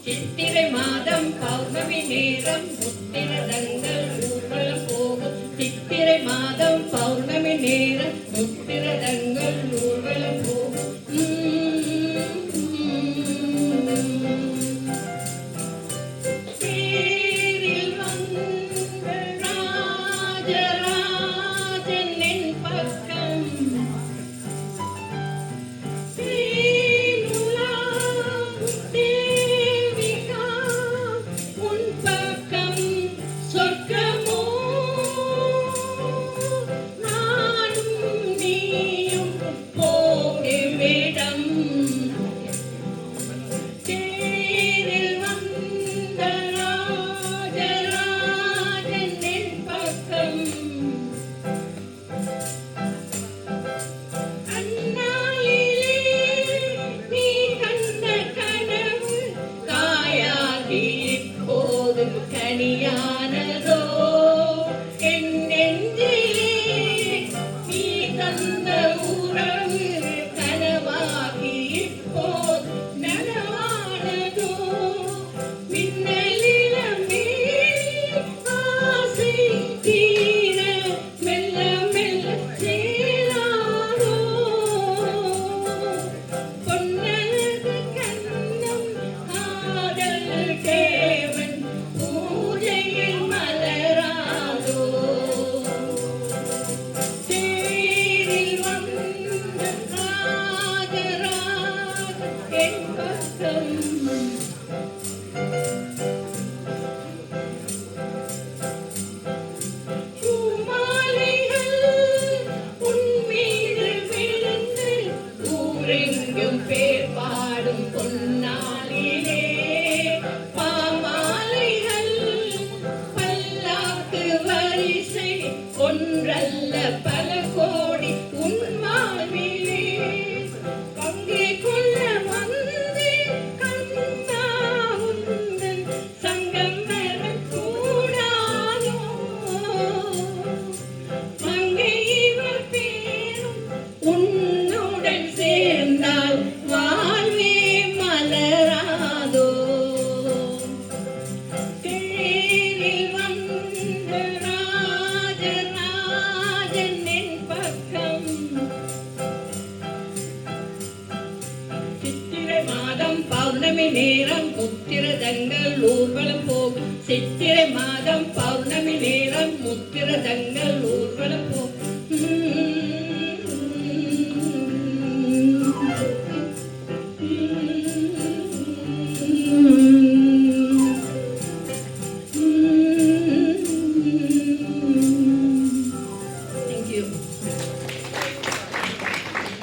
சித்திரை மாதம் பௌர்ணமி நேரம் புத்திரதங்கள் ஊர்வலம் போகும். சித்திரை மாதம் பௌர்ணமி நேரம் Maria. Let's go. பௌர்ணமி நேரம் முத்திரதங்கள் ஊர்வலம் போகும். சித்திரை மாதம் பௌர்ணமி நேரம் முத்திரதங்கள் ஊர்வலம் போகும்.